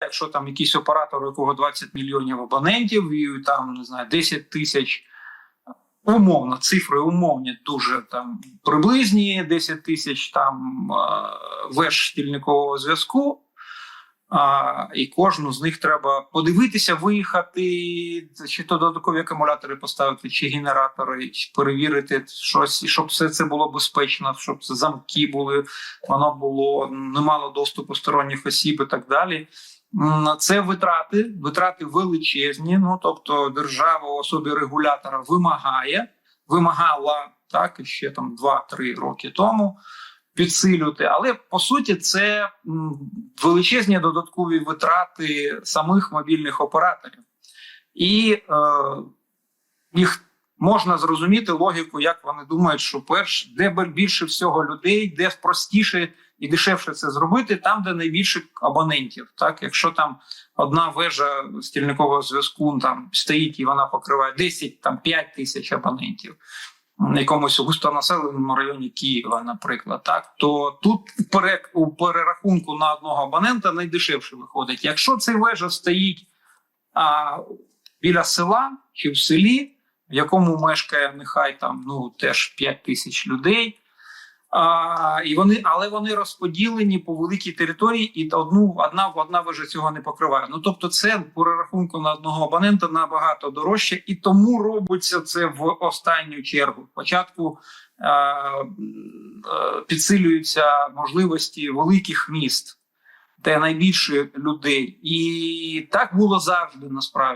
Якщо там якийсь оператор, у якого 20 мільйонів абонентів, і там не знаю, 10 тисяч умовно, цифри умовні, дуже там приблизні, 10 тисяч там е, веж стільникового зв'язку. А, і кожну з них треба подивитися, виїхати, чи то додаткові акумулятори поставити, чи генератори, чи перевірити щось, щоб все це було безпечно, щоб це замки були, воно було не мало доступу сторонніх осіб і так далі. Це витрати, витрати величезні. Ну тобто, держава особі регулятора вимагає, вимагала так ще там 2-3 роки тому підсилювати. Але по суті, це величезні додаткові витрати самих мобільних операторів, і е, їх можна зрозуміти логіку, як вони думають, що перш де більше всього людей, де простіше і дешевше це зробити, там, де найбільше абонентів. Так, якщо там одна вежа стільникового зв'язку там стоїть і вона покриває 10, там 5 тисяч абонентів якомусь густонаселеному районі Києва, наприклад, так то тут у перерахунку на одного абонента найдешевше виходить. Якщо цей вежа стоїть а, біля села чи в селі, в якому мешкає нехай там ну теж 5 тисяч людей. А, і вони, але вони розподілені по великій території, і одну одна одна вежа цього не покриває. Ну тобто, це по перерахунку на одного абонента набагато дорожче, і тому робиться це в останню чергу. Спочатку е, е, підсилюються можливості великих міст, де найбільше людей, і так було завжди насправді.